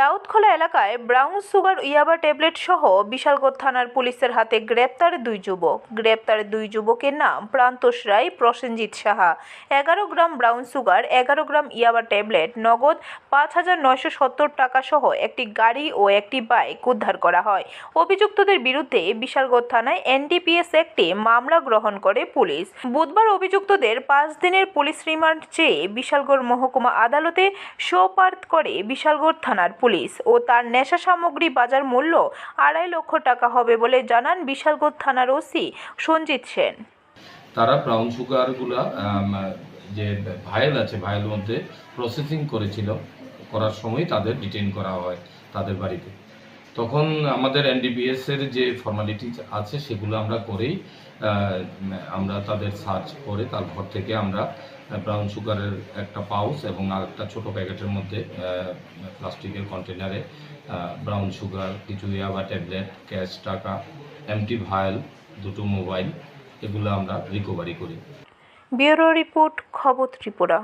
রাউতখোলা এলাকায় brown sugar ইয়াবা tablet সহ বিশালগড় থানার পুলিশের হাতে গ্রেপ্তার দুই যুবক। গ্রেপ্তার দুই যুবকের নাম প্রান্তোষ রায়, প্রসেনজিৎ সাহা। এগারো গ্রাম ব্রাউন সুগার, এগারো গ্রাম ইয়াবা ট্যাবলেট, নগদ পাঁচ হাজার নয়শো সত্তর টাকা সহ একটি গাড়ি ও একটি বাইক উদ্ধার করা হয়। অভিযুক্তদের বিরুদ্ধে বিশালগড় থানায় এনডিপিএস একটি মামলা গ্রহণ করে পুলিশ। বুধবার অভিযুক্তদের পাঁচ দিনের পুলিশ রিমান্ড চেয়ে বিশালগড় মহকুমা আদালতে সোপার্দ করে বিশালগড় থানার পুলিশ ও তার নেশা সামগ্রী বাজার মূল্য আড়াই লক্ষ টাকা হবে বলে জানান বিশালগড় থানার ওসি সঞ্জিত সেন। তারা ব্রাউন সুগারগুলা যে ভায়েল আছে ভায়েল মধ্যে প্রসেসিং করেছিল, করার সময় তাদের ডিটেইন করা হয় তাদের বাড়িতে। তখন আমাদের এনডিবিএস এর যে ফর্মালিটি আছে, সেগুলো আমরা করেই আমরা তাদের সার্চ করে তার ঘর থেকে আমরা ব্রাউন সুগারের একটা পাউচ এবং একটা ছোটো প্যাকেটের মধ্যে প্লাস্টিকের কন্টেনারে ব্রাউন সুগার কিছু ইয়াবা ট্যাবলেট ক্যাশ টাকা এমটি ভায়েল দুটো মোবাইল এগুলো আমরা রিকভারি করি। ব্যুরো রিপোর্ট খবর ত্রিপুরা।